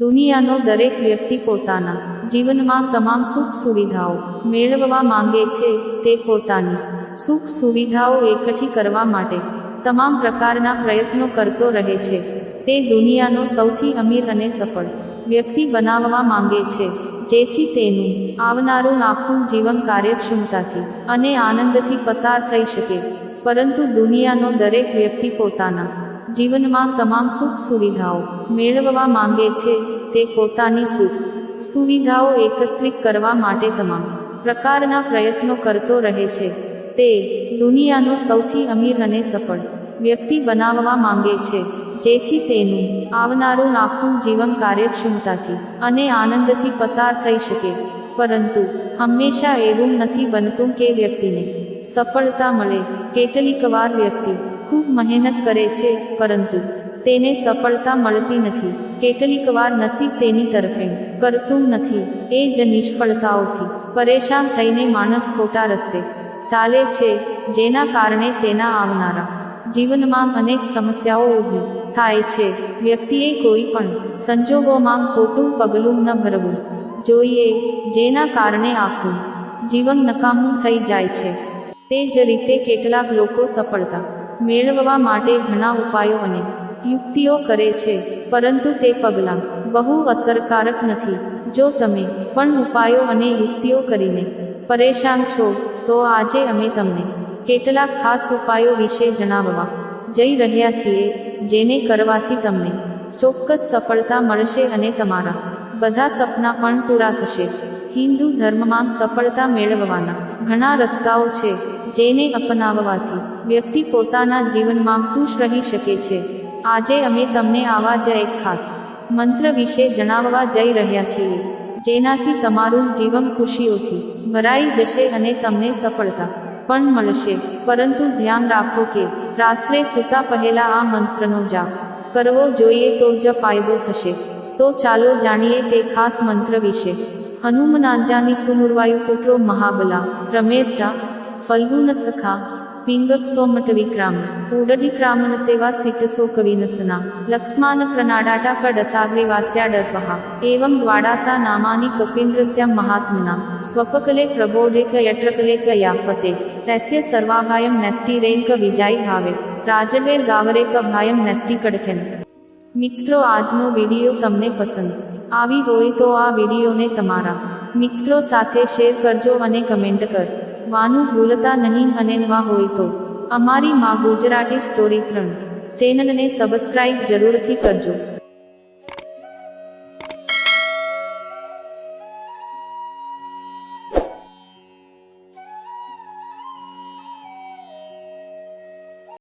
દુનિયાનો દરેક વ્યક્તિ પોતાના જીવનમાં તમામ સુખ સુવિધાઓ મેળવવા માંગે છે તે પોતાની સુખ સુવિધાઓ એકઠી કરવા માટે તમામ પ્રકારના પ્રયત્નો કરતો રહે છે. તે દુનિયાનો સૌથી અમીર અને સફળ વ્યક્તિ બનાવવા માંગે છે, જેથી તેનું આવનારું આખું જીવન કાર્યક્ષમતાથી અને આનંદથી પસાર થઈ શકે. પરંતુ દુનિયાનો દરેક વ્યક્તિ પોતાના જીવનમાં તમામ સુખ સુવિધાઓ મેળવવા માંગે છે તે પોતાની સુખ. સુવિધાઓ એકત્રિત કરવા માટે તમામ પ્રકારના પ્રયત્નો કરતો રહે છે. તે દુનિયાનો સૌથી અમીર અને સફળ વ્યક્તિ બનાવવા માંગે છે, જેથી તેનું આવનારું આખું જીવન કાર્યક્ષમતાથી અને આનંદથી પસાર થઈ શકે. પરંતુ હંમેશા એવું નથી બનતું કે વ્યક્તિને સફળતા મળે, કેટલીક વાર વ્યક્તિ ખૂબ મહેનત કરે છે, પરંતુ તેને સફળતા મળતી નથી. કેટલીક વાર નસીબ તેની તરફે કરતું નથી, એ જ નિષ્ફળતાઓથી પરેશાન થઈને માણસ ખોટા રસ્તે ચાલે છે, જેના કારણે તેના આવનારા જીવનમાં અનેક સમસ્યાઓ ઊભી થાય છે. વ્યક્તિએ કોઈ પણ સંજોગોમાં ખોટું પગલું ન ભરવું જોઈએ, જેના કારણે આખું જીવન નકામું થઈ જાય છે. તે જ રીતે કેટલાક લોકો સફળતા મેળવવા માટે ઘણા ઉપાયો અને યુક્તિઓ કરે છે, પરંતુ તે પગલાં બહુ અસરકારક નથી. જો તમે પણ ઉપાયો અને યુક્તિઓ કરીને પરેશાન છો, તો આજે અમે તમને કેટલાક ખાસ ઉપાયો વિશે જણાવવા જઈ રહ્યા છીએ, જેને કરવાથી તમને ચોક્કસ સફળતા મળશે અને તમારા બધા સપના પણ પૂરા થશે. હિન્દુ ધર્મમાં સફળતા મેળવવાના ઘણા રસ્તાઓ છે. જેને અપનાવવાથી વ્યક્તિ પોતાના જીવનમાં ખુશ રહી શકે છે. આજે અમે તમને આવા જ એક ખાસ મંત્ર વિશે જણાવવા જઈ રહ્યા છીએ, જેનાથી તમારું જીવન ખુશીઓથી ભરાઈ જશે અને તમને સફળતા પણ મળશે. પરંતુ ધ્યાન રાખો કે રાત્રે સૂતા પહેલા આ મંત્રનો જાપ કરવો જોઈએ તો જ ફાયદો થશે. તો ચાલો જાણીએ તે ખાસ મંત્ર વિશે. હનુમાનજાની સુમુરવાયુ પુત્રો મહાબલા રમેશડા ફલ્ગુન સખા પિંગક સોમટ વિક્રામ ઉડઢિક્રામન સેવા સિટસો કવિનસના લક્ષ્માન પ્રનાડાટા કડસાગ્રીવાસ્યાડર્પહા એવં દ્વાડાસા નામાની કપિન્દ્રસ્યા મહાત્મના સ્વપકલે પ્રબોઢેક યટ્રકલેક યાપતે તસ્ય સર્વાભાયમ નેસ્ટી રેન્ક વિજાય ભાવે રાજડવેર ગાવરેક ભાયમ નેસ્ટી કડખેન મિત્રો આજનો વિડીયો તમને પસંદ આવી હોય તો આ વિડીયોને તમારા મિત્રો સાથે શેર કરજો અને કમેન્ટ કર વાનું ભૂલતા નહીં અને નવા હોય તો. અમારી માં ગુજરાતી સ્ટોરી ત્રણ. ચેનલને સબસ્ક્રાઇબ જરૂરથી કરજો.